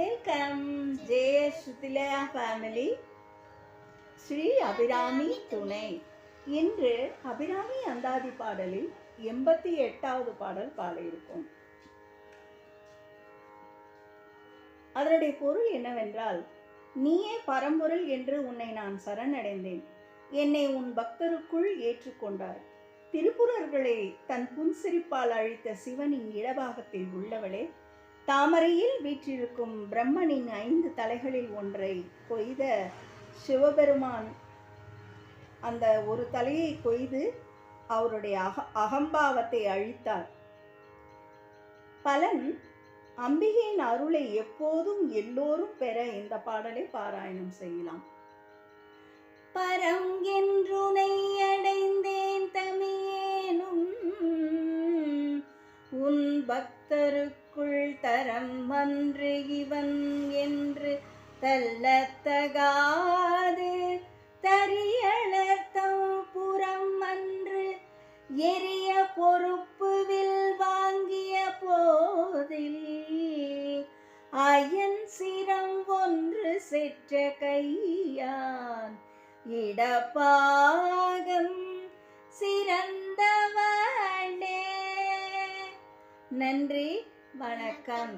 Welcome ஜே சுத்திலயா family Sri Abirami துணை இன்று அபிராமி அந்தாதி பாடலில் எண்பத்தி எட்டாவது பாடல் பாடியிருக்கும் அதனுடைய பொருள் என்னவென்றால் நீயே பரம்பொருள் என்று உன்னை நான் சரணடைந்தேன். என்னை உன் பக்தருக்குள் ஏற்றுக்கொண்டார் திருப்புரர்களை தன் புன்சிரிப்பால் அழித்த சிவனின் இடபாகத்தில் உள்ளவளே தாமரையில் வீற்றிருக்கும் பிரம்மனின் ஐந்து தலைகளில் ஒன்றை கொய்த சிவபெருமான் அந்த ஒரு தலையை கொய்து அவருடைய அக அகம்பாவத்தை அழித்தார். பலன் அம்பிகையின் அருளை எப்போதும் எல்லோரும் பெற இந்த பாடலை பாராயணம் செய்யலாம். பரம் அடைந்தேன் தமியேனும் உன் பக்தருக்குள் தரம் அன்று இவன் என்று தள்ளத்தகாது. தரியளத்தம் புறம் அன்று எரிய பொறுப்பு வில் வாங்கிய போதில் அயன் சிரம் ஒன்று செற்ற கையான் இடப்பாகம் சிறந்தவனே. நன்றி. வணக்கம்.